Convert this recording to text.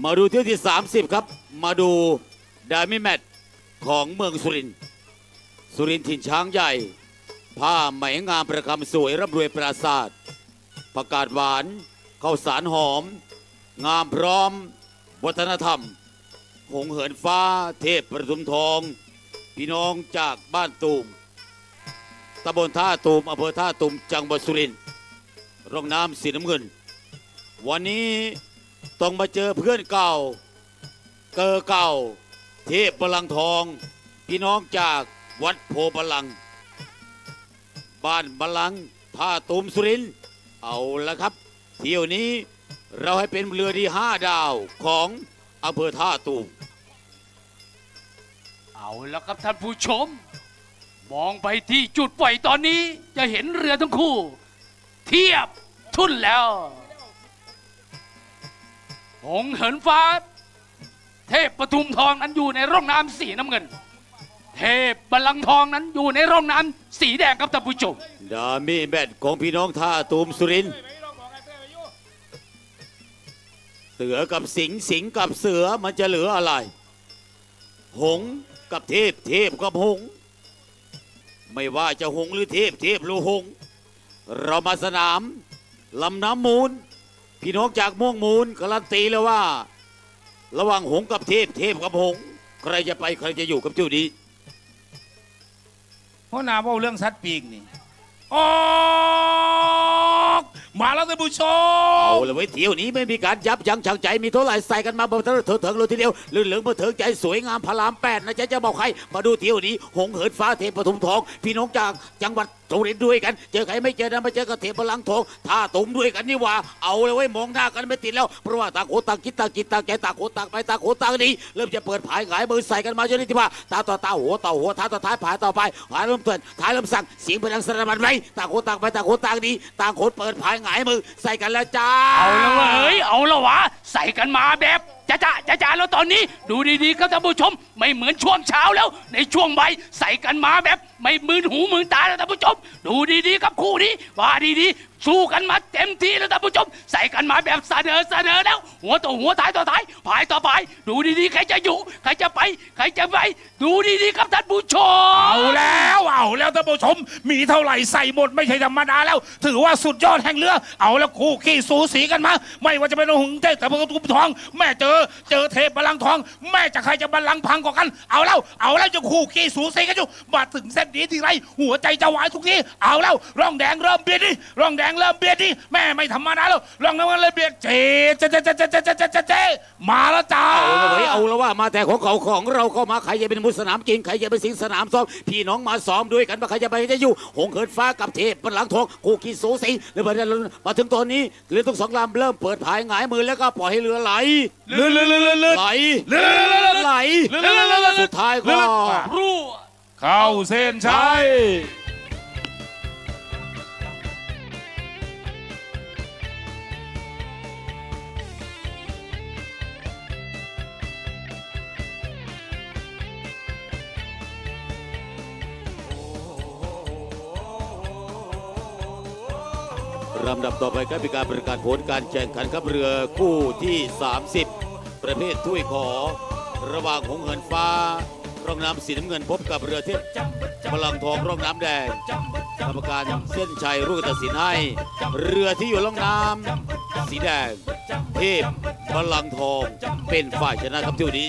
มาดูเที่ยวที่ 30 ครับ มาดูดามิแมตของเมืองสุรินทร์สุรินทร์ถิ่นช้างใหญ่ ผ้าไหมงามประคำสวยร่ำรวยปราศาสตร์ประกาศหวานข้าวสารหอม งามพร้อม วัฒนธรรม หงเหินฟ้าเทพประทุมทอง พี่น้องจากบ้านตูมตำบลท่าตูมอำเภอท่าตูมจังหวัดสุรินทร์ร่องน้ำสีน้ำเงิน วันนี้ ต้องมาเจอเพื่อนเก่า เกอเก่า เทพบลังทอง พี่น้องจากวัดโพบลัง บ้านบลังท่าตูมสุริน เอาละครับ เที่ยวนี้เราให้เป็นเรือที่ห้าดาวของอำเภอท่าตูมเอาแล้วครับท่านผู้ชม มองไปที่จุดปล่อยตอนนี้จะเห็นเรือทั้งคู่ เทียบทุ่นแล้ว หงเหินฟ้า เทพปทุมทองนั้นอยู่ในร่องน้ำสีน้ำเงิน เทพบัลลังก์ทองนั้นอยู่ในร่องน้ำสีแดงครับท่านผู้ชมดามีแมตของพี่น้องท่าตูมสุรินทร์เสือกับสิงสิงกับเสือมันจะเหลืออะไร หงกับเทพเทพกับหง ไม่ว่าจะหงหรือเทพเทพหรือหง เรามาสนามลำน้ำมูล พี่น้องจากม่วงมูลการันตีเลยว่า ระหว่างหงส์กับเทพเทพกับหงส์ใครจะไปใครจะอยู่กับเจ้าดีเพราะนาเว่าเรื่องสัตว์ปีกนี่ออกมาแล้วท่านผู้ชเอามเลยไว้ยเที่ยวนี้ไม่มีการยับยั้งชั่งใจมีเท่าไหร่ใส่กันมาบนเถิงเถิงเลยทีเดียวลื่นเหลืองมาเถิงใจสวยงามพระรามแปดนะจ๊ะจะบอกใครมาดูเที่ยวนี้ หงเหินฟ้าเทพปทุมทอง พี่น้องจากจังหวัดสุรินด้วยกัน เจอใครไม่เจอนะมาเจอกับเทพพลังทองท่าตุมด้วยกันนี่ว่าเอาเลยไว้มองหน้ากันไม่ติดแล้วเพราะว่าต่างคนต่างคิดต่างจิตต่างใจต่างคนต่างไปต่างคนต่างนีเริ่มจะเปิดผายหงายมือใส่กันมาจนที่ว่าตาต่อตาหัวต่อหัวท้าต่อท้ายผายต่อไปผายเริ่มเตือนท้ายเริ่มสั่งเสียงพลังสารบันไว้ต่างคนต่างไปต่างคนต่างนีต่างคนเปิดผายหงายมือใส่กันแล้วจ้าเอาละเว้ยเอาละวะใส่กันมาแบบ จ้าจ้าจ้าจ้าแล้วตอนนี้ ดูดีๆครับท่านผู้ชม ไม่เหมือนช่วงเช้าแล้ว ในช่วงบ่ายใส่กันมาแบบ ไม่มืนหูมืนตาแล้วท่านผู้ชม ดูดีๆครับคู่นี้ว่าดีๆ สู้กันมาเต็มที่แล้วท่านผู้ชม ใส่กันมาแบบเสนอเสนอแล้ว หัวต่อหัวท้ายต่อท้ายผายต่อผาย ดูดีๆ ใครจะอยู่ ใครจะไป ใครจะไป ดูดีๆครับท่านผู้ชม เอาแล้วเอาแล้วท่านผู้ชม มีเท่าไหร่ใส่หมดไม่ใช่ธรรมดาแล้ว ถือว่าสุดยอดแห่งเรือ เอาแล้วคู่ขี้สูสีกันมา ไม่ว่าจะเป็นหงส์เทพแต่พระตุ้มทอง แม่เจอเจอเทพบาลังก์ทอง แม่จะใครจะบาลังก์พังกว่ากัน เอาแล้วเอาแล้วจะคู่ขี้สูสีกันอยู่มาถึงเส้นนี้ทีไรหัวใจจะวายทุกทีเอาแล้วร่องแดงเริ่มเบียดดิร่องแดงเริ่มเบียดดิแม่ไม่ธรรมดาแล้วร่องแดงเริ่มเบียดเจ๊เจ๊เจ๊เจ๊เจ๊เจ๊เจ๊เจ๊เจ๊มาแล้วจ้าเอาละเว้ยเอาละว่ามาแต่ของเขาของเราเข้ามาใครจะเป็นมุสนามจริงใครจะเป็นสิงสนามซ้อมพี่น้องมาซ้อมด้วยกันว่าใครจะไปจะอยู่ หงเหินฟ้ากับเทพบนหลังทองคู่ขี้สูสีหรือมามาถึงตอนนี้เรือทั้งสองลำเริ่มเปิดผายหงายมือแล้วก็ปล่อยให้เรือไหลเลื่อนเลื่อนเลื่อนเลื่อนไหลเลื่อนเลื่อนเลื่อนไหลเลื่อนเลื่อนเลื่อนสุดท้ายก็รั่วเข้าเส้นชัย ลำดับต่อไปก็เป็นการประกาศผลการแข่งขันขับเรือคู่ที่ 30 ประเภทถ้วยขอ ระหว่างหงเหินฟ้า ร่องน้ำสีน้ำเงินพบกับเรือเทพพลังทองร่องน้ำแดงกรรมการเส้นชัยรุ่งตัดสินให้ เรือที่อยู่ร่องน้ำสีแดง เทพพลังทองเป็นฝ่ายชนะครับที่นี้